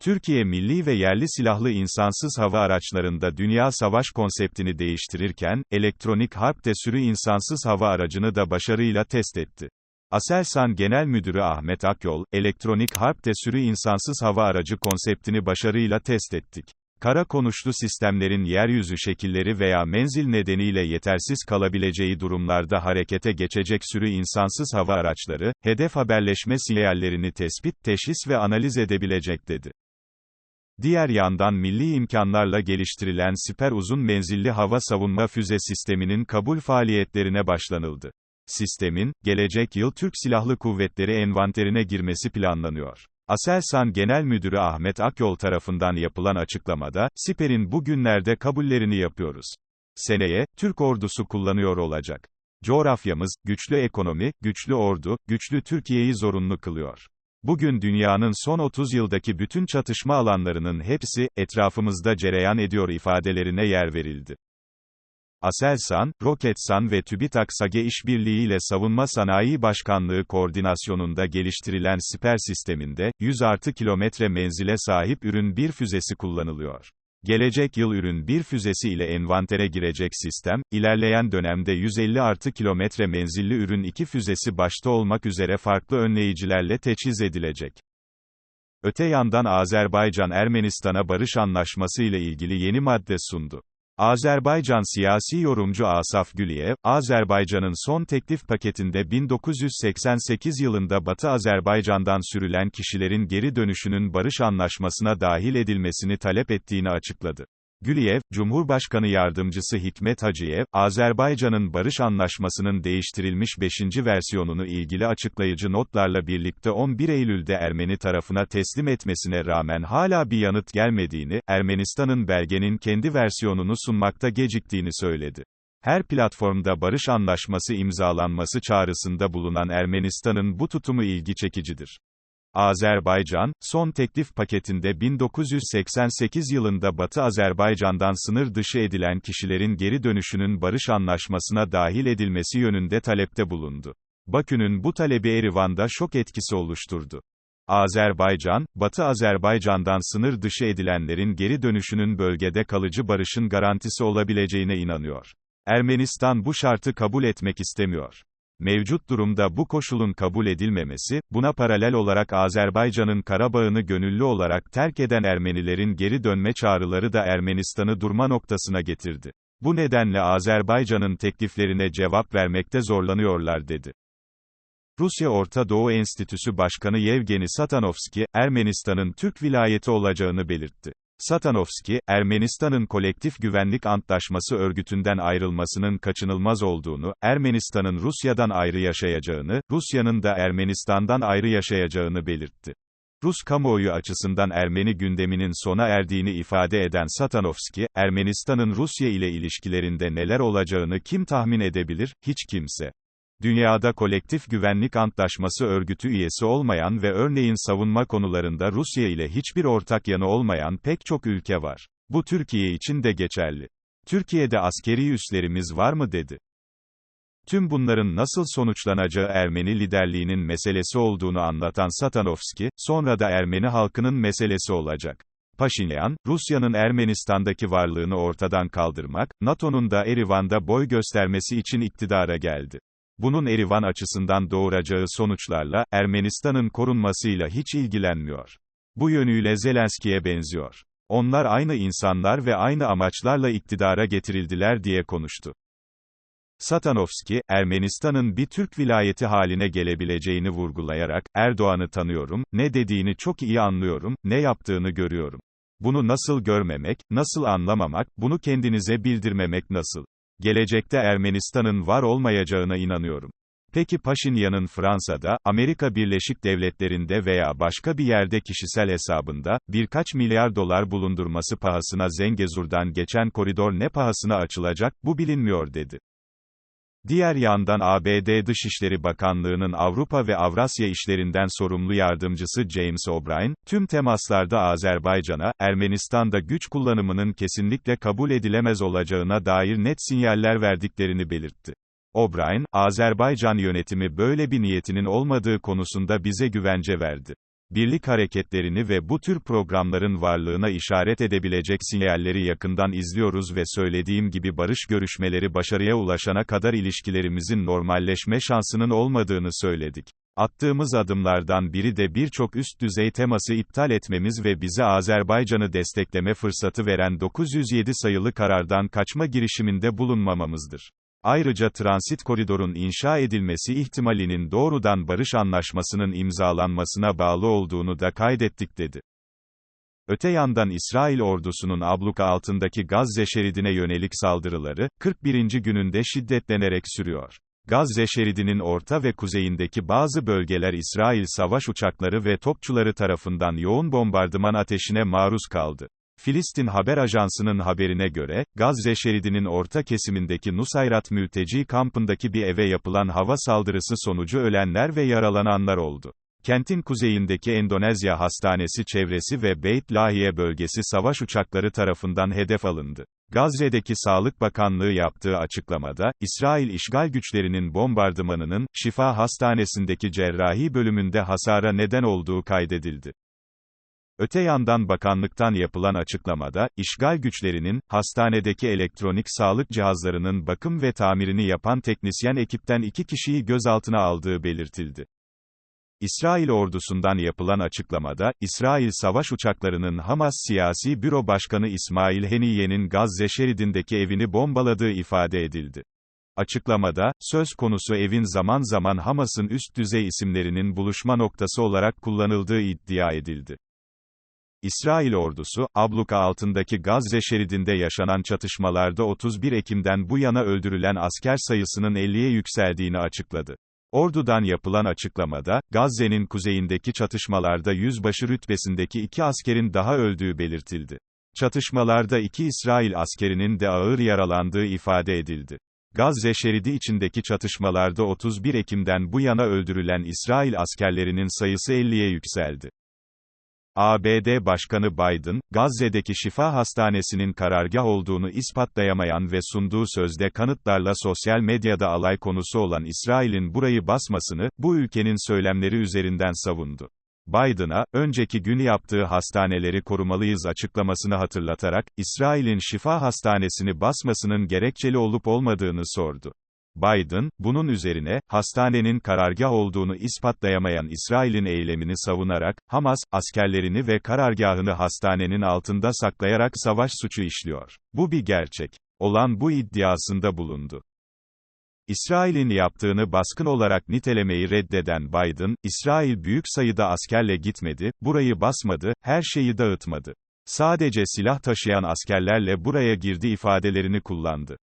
Türkiye milli ve yerli silahlı insansız hava araçlarında dünya savaş konseptini değiştirirken, elektronik harpte sürü insansız hava aracını da başarıyla test etti. Aselsan Genel Müdürü Ahmet Akyol, elektronik harpte sürü insansız hava aracı konseptini başarıyla test ettik. Kara konuşlu sistemlerin yeryüzü şekilleri veya menzil nedeniyle yetersiz kalabileceği durumlarda harekete geçecek sürü insansız hava araçları, hedef haberleşme sinyallerini tespit, teşhis ve analiz edebilecek dedi. Diğer yandan milli imkanlarla geliştirilen siper uzun menzilli hava savunma füze sisteminin kabul faaliyetlerine başlanıldı. Sistemin, gelecek yıl Türk Silahlı Kuvvetleri envanterine girmesi planlanıyor. Aselsan Genel Müdürü Ahmet Akyol tarafından yapılan açıklamada, Siper'in bugünlerde kabullerini yapıyoruz. Seneye, Türk ordusu kullanıyor olacak. Coğrafyamız, güçlü ekonomi, güçlü ordu, güçlü Türkiye'yi zorunlu kılıyor. Bugün dünyanın son 30 yıldaki bütün çatışma alanlarının hepsi, etrafımızda cereyan ediyor ifadelerine yer verildi. Aselsan, Roketsan ve TÜBİTAK SAGE işbirliğiyle Savunma Sanayi Başkanlığı koordinasyonunda geliştirilen siper sisteminde, 100 artı kilometre menzile sahip ürün bir füzesi kullanılıyor. Gelecek yıl ürün bir füzesi ile envantere girecek sistem, ilerleyen dönemde 150 artı kilometre menzilli ürün 2 füzesi başta olmak üzere farklı önleyicilerle teçhiz edilecek. Öte yandan Azerbaycan Ermenistan'a barış anlaşması ile ilgili yeni madde sundu. Azerbaycan siyasi yorumcu Asaf Güliyev, Azerbaycan'ın son teklif paketinde 1988 yılında Batı Azerbaycan'dan sürülen kişilerin geri dönüşünün barış anlaşmasına dahil edilmesini talep ettiğini açıkladı. Güliyev, Cumhurbaşkanı Yardımcısı Hikmet Hacıyev, Azerbaycan'ın barış anlaşmasının değiştirilmiş 5. versiyonunu ilgili açıklayıcı notlarla birlikte 11 Eylül'de Ermeni tarafına teslim etmesine rağmen hala bir yanıt gelmediğini, Ermenistan'ın belgenin kendi versiyonunu sunmakta geciktiğini söyledi. Her platformda barış anlaşması imzalanması çağrısında bulunan Ermenistan'ın bu tutumu ilgi çekicidir. Azerbaycan, son teklif paketinde 1988 yılında Batı Azerbaycan'dan sınır dışı edilen kişilerin geri dönüşünün barış anlaşmasına dahil edilmesi yönünde talepte bulundu. Bakü'nün bu talebi Erivan'da şok etkisi oluşturdu. Azerbaycan, Batı Azerbaycan'dan sınır dışı edilenlerin geri dönüşünün bölgede kalıcı barışın garantisi olabileceğine inanıyor. Ermenistan bu şartı kabul etmek istemiyor. Mevcut durumda bu koşulun kabul edilmemesi, buna paralel olarak Azerbaycan'ın Karabağ'ını gönüllü olarak terk eden Ermenilerin geri dönme çağrıları da Ermenistan'ı durma noktasına getirdi. Bu nedenle Azerbaycan'ın tekliflerine cevap vermekte zorlanıyorlar dedi. Rusya Orta Doğu Enstitüsü Başkanı Yevgeni Satanovski, Ermenistan'ın Türk vilayeti olacağını belirtti. Satanovski, Ermenistan'ın Kolektif Güvenlik Antlaşması örgütünden ayrılmasının kaçınılmaz olduğunu, Ermenistan'ın Rusya'dan ayrı yaşayacağını, Rusya'nın da Ermenistan'dan ayrı yaşayacağını belirtti. Rus kamuoyu açısından Ermeni gündeminin sona erdiğini ifade eden Satanovski, Ermenistan'ın Rusya ile ilişkilerinde neler olacağını kim tahmin edebilir, hiç kimse. Dünyada kolektif güvenlik antlaşması örgütü üyesi olmayan ve örneğin savunma konularında Rusya ile hiçbir ortak yanı olmayan pek çok ülke var. Bu Türkiye için de geçerli. Türkiye'de askeri üslerimiz var mı dedi. Tüm bunların nasıl sonuçlanacağı Ermeni liderliğinin meselesi olduğunu anlatan Satanovski, sonra da Ermeni halkının meselesi olacak. Paşinyan, Rusya'nın Ermenistan'daki varlığını ortadan kaldırmak, NATO'nun da Erivan'da boy göstermesi için iktidara geldi. Bunun Erivan açısından doğuracağı sonuçlarla, Ermenistan'ın korunmasıyla hiç ilgilenmiyor. Bu yönüyle Zelenski'ye benziyor. Onlar aynı insanlar ve aynı amaçlarla iktidara getirildiler diye konuştu. Satanovski, Ermenistan'ın bir Türk vilayeti haline gelebileceğini vurgulayarak, Erdoğan'ı tanıyorum, ne dediğini çok iyi anlıyorum, ne yaptığını görüyorum. Bunu nasıl görmemek, nasıl anlamamak, bunu kendinize bildirmemek nasıl? Gelecekte Ermenistan'ın var olmayacağına inanıyorum. Peki Paşinyan'ın Fransa'da, Amerika Birleşik Devletleri'nde veya başka bir yerde kişisel hesabında, birkaç milyar dolar bulundurması pahasına Zengezur'dan geçen koridor ne pahasına açılacak, bu bilinmiyor dedi. Diğer yandan ABD Dışişleri Bakanlığı'nın Avrupa ve Avrasya işlerinden sorumlu yardımcısı James O'Brien, tüm temaslarda Azerbaycan'a, Ermenistan'da güç kullanımının kesinlikle kabul edilemez olacağına dair net sinyaller verdiklerini belirtti. O'Brien, Azerbaycan yönetimi böyle bir niyetinin olmadığı konusunda bize güvence verdi. Birlik hareketlerini ve bu tür programların varlığına işaret edebilecek sinyalleri yakından izliyoruz ve söylediğim gibi barış görüşmeleri başarıya ulaşana kadar ilişkilerimizin normalleşme şansının olmadığını söyledik. Attığımız adımlardan biri de birçok üst düzey teması iptal etmemiz ve bize Azerbaycan'ı destekleme fırsatı veren 907 sayılı karardan kaçma girişiminde bulunmamamızdır. Ayrıca transit koridorun inşa edilmesi ihtimalinin doğrudan barış anlaşmasının imzalanmasına bağlı olduğunu da kaydettik dedi. Öte yandan İsrail ordusunun abluka altındaki Gazze şeridine yönelik saldırıları, 41. gününde şiddetlenerek sürüyor. Gazze şeridinin orta ve kuzeyindeki bazı bölgeler İsrail savaş uçakları ve topçuları tarafından yoğun bombardıman ateşine maruz kaldı. Filistin Haber Ajansı'nın haberine göre, Gazze şeridinin orta kesimindeki Nusayrat mülteci kampındaki bir eve yapılan hava saldırısı sonucu ölenler ve yaralananlar oldu. Kentin kuzeyindeki Endonezya Hastanesi çevresi ve Beit Lahiye bölgesi savaş uçakları tarafından hedef alındı. Gazze'deki Sağlık Bakanlığı yaptığı açıklamada, İsrail işgal güçlerinin bombardımanının, Şifa Hastanesi'ndeki cerrahi bölümünde hasara neden olduğu kaydedildi. Öte yandan bakanlıktan yapılan açıklamada, işgal güçlerinin, hastanedeki elektronik sağlık cihazlarının bakım ve tamirini yapan teknisyen ekipten iki kişiyi gözaltına aldığı belirtildi. İsrail ordusundan yapılan açıklamada, İsrail savaş uçaklarının Hamas Siyasi Büro Başkanı İsmail Heniye'nin Gazze şeridindeki evini bombaladığı ifade edildi. Açıklamada, söz konusu evin zaman zaman Hamas'ın üst düzey isimlerinin buluşma noktası olarak kullanıldığı iddia edildi. İsrail ordusu, abluka altındaki Gazze şeridinde yaşanan çatışmalarda 31 Ekim'den bu yana öldürülen asker sayısının 50'ye yükseldiğini açıkladı. Ordudan yapılan açıklamada, Gazze'nin kuzeyindeki çatışmalarda yüzbaşı rütbesindeki iki askerin daha öldüğü belirtildi. Çatışmalarda iki İsrail askerinin de ağır yaralandığı ifade edildi. Gazze şeridi içindeki çatışmalarda 31 Ekim'den bu yana öldürülen İsrail askerlerinin sayısı 50'ye yükseldi. ABD Başkanı Biden, Gazze'deki Şifa Hastanesi'nin karargah olduğunu ispatlayamayan ve sunduğu sözde kanıtlarla sosyal medyada alay konusu olan İsrail'in burayı basmasını, bu ülkenin söylemleri üzerinden savundu. Biden'a, önceki gün yaptığı hastaneleri korumalıyız açıklamasını hatırlatarak, İsrail'in Şifa Hastanesi'ni basmasının gerekçeli olup olmadığını sordu. Biden, bunun üzerine, hastanenin karargah olduğunu ispatlayamayan İsrail'in eylemini savunarak, Hamas, askerlerini ve karargahını hastanenin altında saklayarak savaş suçu işliyor. Bu bir gerçek. Olan bu iddiasında bulundu. İsrail'in yaptığını baskın olarak nitelemeyi reddeden Biden, İsrail büyük sayıda askerle gitmedi, burayı basmadı, her şeyi dağıtmadı. Sadece silah taşıyan askerlerle buraya girdi ifadelerini kullandı.